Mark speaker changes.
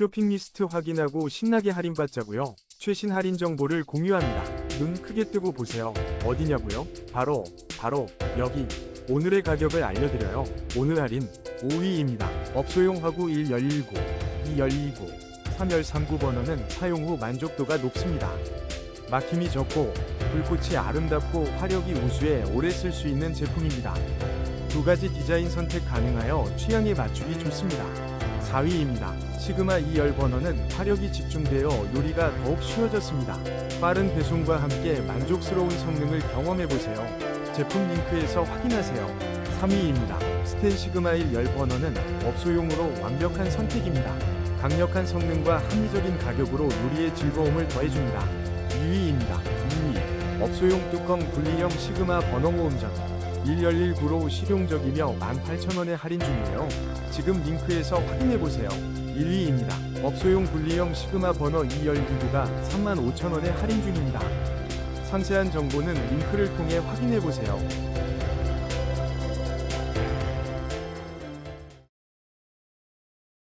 Speaker 1: 쇼핑 리스트 확인하고 신나게 할인받자고요. 최신 할인 정보를 공유합니다. 눈 크게 뜨고 보세요. 어디냐고요? 바로 바로 여기. 오늘의 가격을 알려드려요. 오늘 할인 5위입니다. 업소용 1 119, 2 129, 3 139 번호는 사용 후 만족도가 높습니다. 막힘이 적고 불꽃이 아름답고 화력이 우수해 오래 쓸 수 있는 제품입니다. 두 가지 디자인 선택 가능하여 취향에 맞추기 좋습니다. 4위입니다. 시그마 2열 버너는 화력이 집중되어 요리가 더욱 쉬워졌습니다. 빠른 배송과 함께 만족스러운 성능을 경험해보세요. 제품 링크에서 확인하세요. 3위입니다. 스텐 시그마 1열 버너는 업소용으로 완벽한 선택입니다. 강력한 성능과 합리적인 가격으로 요리의 즐거움을 더해줍니다. 2위입니다. 2위. 업소용 뚜껑 분리형 시그마 버너 모음전. 1열19로 실용적이며 18,000원에 할인 중이에요. 지금 링크에서 확인해보세요. 1위입니다. 업소용 분리형 시그마 버너 2열기구가 35,000원에 할인 중입니다. 상세한 정보는 링크를 통해 확인해보세요.